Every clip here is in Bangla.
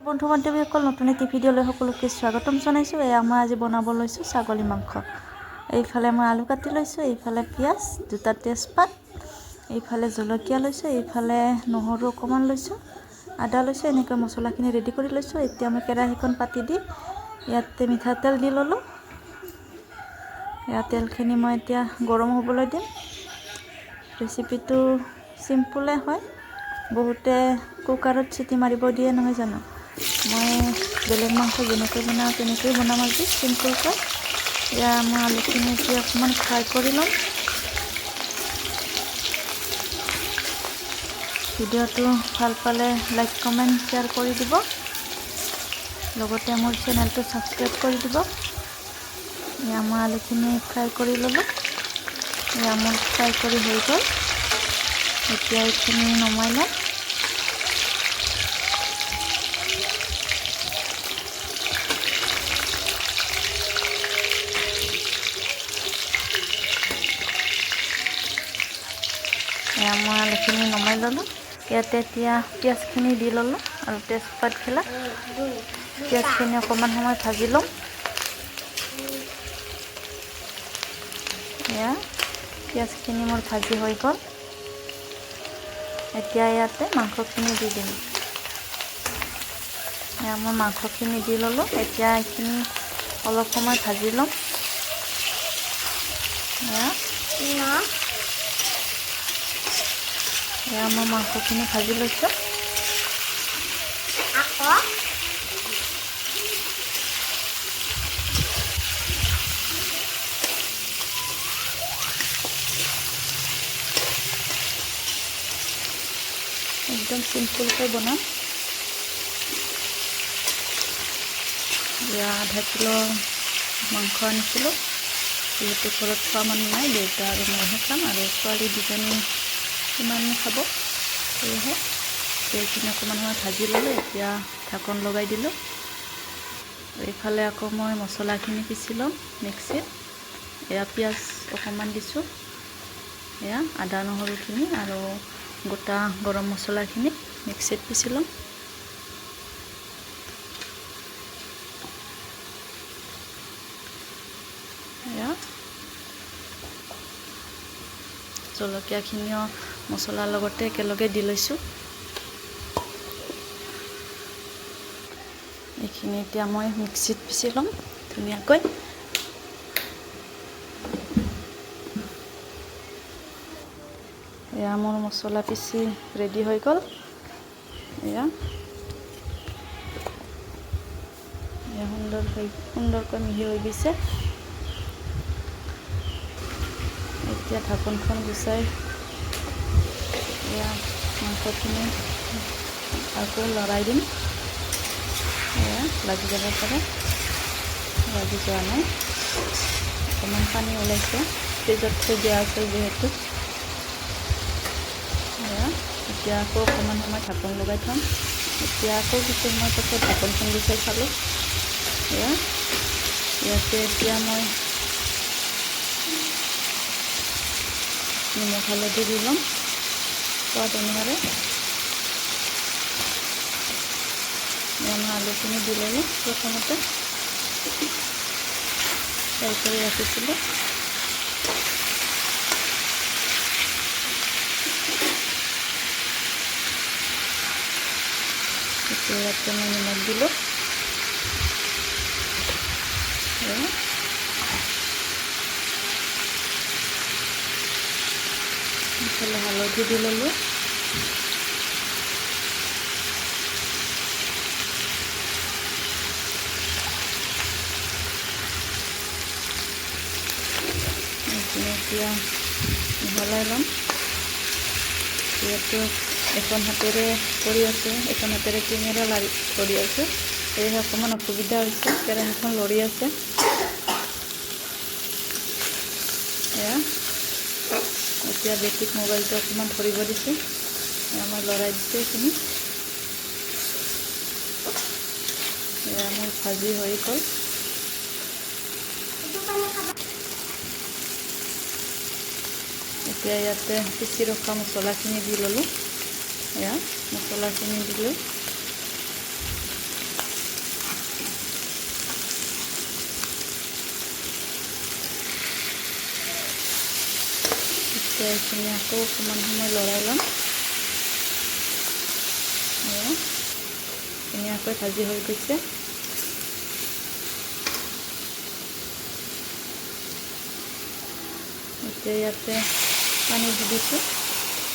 বন্ধু বান্ধৱীসকল নতুন এটি ভিডিঅ'লৈ সকলোকে স্বাগতম জনাইছোঁ। এয়া মই আজি বনাব লৈছোঁ ছাগলী মাংস। এইফালে মই আলু কাটি লৈছোঁ, এইফালে পিঁয়াজ, দুটা তেজপাত, এইফালে জলকীয়া লৈছোঁ, এইফালে নহৰু অকণমান লৈছোঁ, আদা লৈছোঁ, এনেকৈ মছলাখিনি ৰেডি কৰি লৈছোঁ। এতিয়া মই কেৰাহীখন পাতি দি ইয়াতে মিঠাতেল দি ল'লোঁ। এয়া তেলখিনি মই এতিয়া গৰম হ'বলৈ দিম। ৰেচিপিটো চিম্পুলে হয়। বহুতে কুকাৰত চিটি মাৰিব দিয়ে, নহয় জানো? মই বেলেগ মাংস যেনেকৈ বনাওঁ তেনেকৈ বনাম আজি চিম্পুলকৈ এয়া মই আলুখিনি এতিয়া অকণমান ফ্ৰাই কৰি ল'ম। ভিডিঅ'টো ভালো পালে লাইক, কমেণ্ট, শ্বেয়াৰ কৰি দিব। লগতে মোৰ চেনেলটো ছাবস্ক্ৰাইব কৰি দিব। এয়া মই আলুখিনি ফ্ৰাই কৰি ল'লোঁ। এয়া মোৰ ফ্ৰাই কৰি হৈ গ'ল। এতিয়া এইখিনি নমাই ল'ম মই আলুখিনি নমাই ল'লোঁ। ইয়াতে এতিয়া পিঁয়াজখিনি দি ল'লোঁ আৰু তেজপাতবিলাক পিঁয়াজখিনি অকণমান সময় ভাজি ল'ম। এয়া, পিঁয়াজখিনি মোৰ ভাজি হৈ গ'ল। এতিয়া ইয়াতে মাংসখিনি দি দিম। এয়া, মই মাংসখিনি দি ল'লোঁ। এতিয়া এইখিনি অলপ সময় ভাজি ল'ম। এয়া। এয়া মই মাংসখিনি ভাজি লৈছোঁ একদম চিম্পুলকৈ বনাম আধা কিলো মাংস আনিছিলোঁ। যিহেতু ঘৰত খোৱা মানুহ নাই দেউতা আৰু মইহে খাম আৰু ছোৱালী দুজনী কিমান খাব? সেয়েহে তেলখিনি অকণমান সময় ভাজি ল'লোঁ, এতিয়া ঢাকন লগাই দিলোঁ। এইফালে আকৌ মই মছলাখিনি পিচি ল'ম মিক্সিত। এয়া পিঁয়াজ অকণমান দিছোঁ। এয়া আদা, নহৰুখিনি আৰু গোটা গৰম মছলাখিনি মিক্সিত পিচি ল'ম। এয়া জলকীয়াখিনিও মছলাৰ লগতে একেলগে দি লৈছোঁ। এইখিনি এতিয়া মই মিক্সিত পিচি ল'ম ধুনীয়াকৈ। এয়া মোৰ মছলা পিচি ৰেডি হৈ গ'ল। এয়া। এয়া সুন্দৰ হৈ সুন্দৰকৈ মিহি হৈ গৈছে। এতিয়া ঢাকনখন গুচাই এয়া, মাংসখিনি আকৌ লৰাই দিম। এয়া, লাগি যাব পাৰে লাগি যোৱা নাই। অকণমান পানী ওলাইছে। ফ্ৰিজত থৈ দিয়া আছে যিহেতু। এয়া, এতিয়া আকৌ অকণমান সময় ঢাকন লগাই থ'ম। এতিয়া আকৌ কিছু সময় পাছত ঢাকনখন গুচাই চালোঁ। এয়া, ইয়াতে এতিয়া মই নিমখ হালধি দি ল'ম। সোৱাদ অনুসাৰে মই আলুখিনি দি ল'লোঁ প্ৰথমতে ফ্ৰাই কৰি মই নিমখ দিলোঁ হালধি দি ল'লোঁ এতিয়া মিহলাই ল'ম যিহেতু এখন হাতেৰে কৰি আছোঁ, এখন হাতেৰে কেমেৰা লাৰি কৰি আছোঁ। সেয়েহে অকণমান অসুবিধা হৈছে কেৰাহীখন লৰি আছে। এয়া। এতিয়া বেটিক মোবাইলটো অকণমান ধৰিব দিছোঁ। আমাৰ লৰাই দিছোঁ এইখিনি। এয়া মোৰ ভাজি হৈ গ'ল। এতিয়া ইয়াতে পিচি ৰখা মছলাখিনি দি ল'লোঁ। এয়া মছলাখিনি দিলোঁ। এইখিনি আকৌ অকণমান সময় লৰাই ল'ম। ধুনীয়াকৈ ভাজি হৈ গৈছে। এতিয়া ইয়াতে পানী দি দিছোঁ।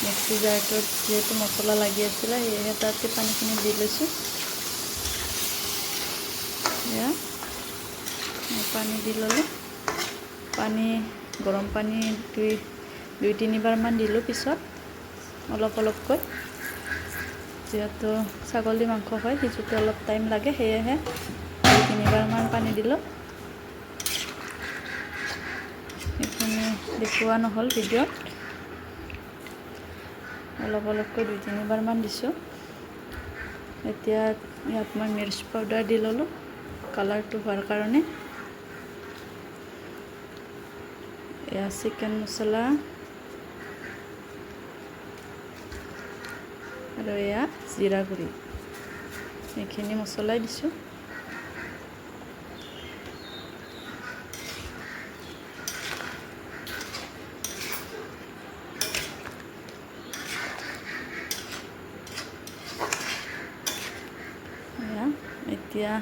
মিক্সি জাৰটোত যিহেতু মছলা লাগি আছিলে, সেয়েহে তাতে পানীখিনি দি লৈছোঁ। এয়া পানী দি ল'লোঁ। পানী, গৰম পানী দুই দুই তিনিবাৰমান দিলোঁ পিছত, অলপ অলপকৈ। যিহেতু ছাগলী মাংস হয়, সিজোতে অলপ টাইম লাগে, সেয়েহে দুই তিনিবাৰমান পানী দিলোঁ। সেইখিনি দেখুওৱা নহ'ল ভিডিঅ'ত। অলপ অলপকৈ দুই তিনিবাৰমান দিছোঁ। এতিয়া ইয়াত মই মিৰ্চ পাউডাৰ দি ল'লোঁ, কালাৰটো হোৱাৰ কাৰণে। এয়া চিকেন মছলা। আৰু এয়া জিৰা গুড়ি। এইখিনি মছলাই দিছোঁ। এতিয়া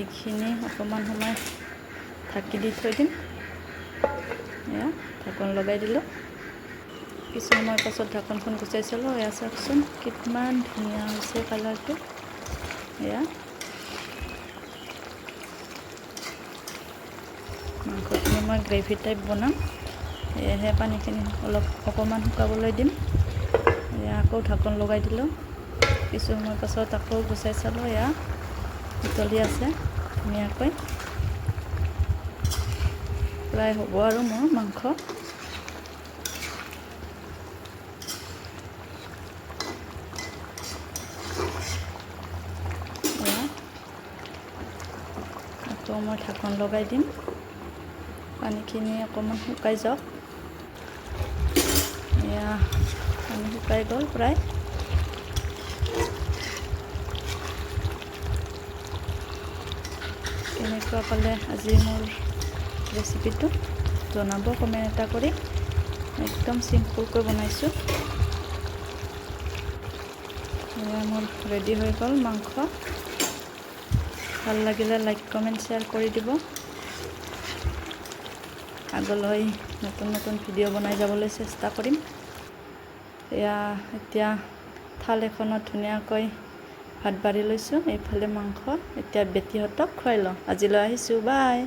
এইখিনি অকণমান সময় ঢাকি দি থৈ দিম। এয়া, ঢাকন লগাই দিলোঁ। কিছু সময় পাছত ঢাকনখন গুচাই চালোঁ এয়া চাওকচোন কিমান ধুনীয়া হৈছে কালাৰটো। এয়া। মাংসখিনি মই গ্ৰেভি টাইপ বনাম। সেয়েহে পানীখিনি অলপ অকণমান শুকাবলৈ দিম। এয়া আকৌ ঢাকন লগাই দিলোঁ। কিছু সময় পাছত আকৌ গুচাই চালোঁ এয়া উতলি আছে ধুনীয়াকৈ। প্ৰায় হ'ব আৰু মোৰ মাংস এয়া আকৌ মই ঢাকন লগাই দিম। পানীখিনি অকণমান শুকাই যাওক। এয়া পানী শুকাই গ'ল প্ৰায়। কেনেকুৱা পালে আজি মোৰ ৰেচিপিটো জনাব কমেণ্ট এটা কৰি। একদম চিম্পুলকৈ বনাইছোঁ। এয়া মোৰ ৰেডি হৈ গ'ল মাংস। ভাল লাগিলে লাইক কমেণ্ট শ্বেয়াৰ কৰি দিব। আগলৈ নতুন নতুন ভিডিঅ' বনাই যাবলৈ চেষ্টা কৰিম। এয়া এতিয়া থাল এখনত ধুনীয়াকৈ ভাত বাঢ়ি লৈছোঁ। এইফালে মাংস এতিয়া বেটীহঁতক খুৱাই লওঁ। আজিলৈ আহিছোঁ বাই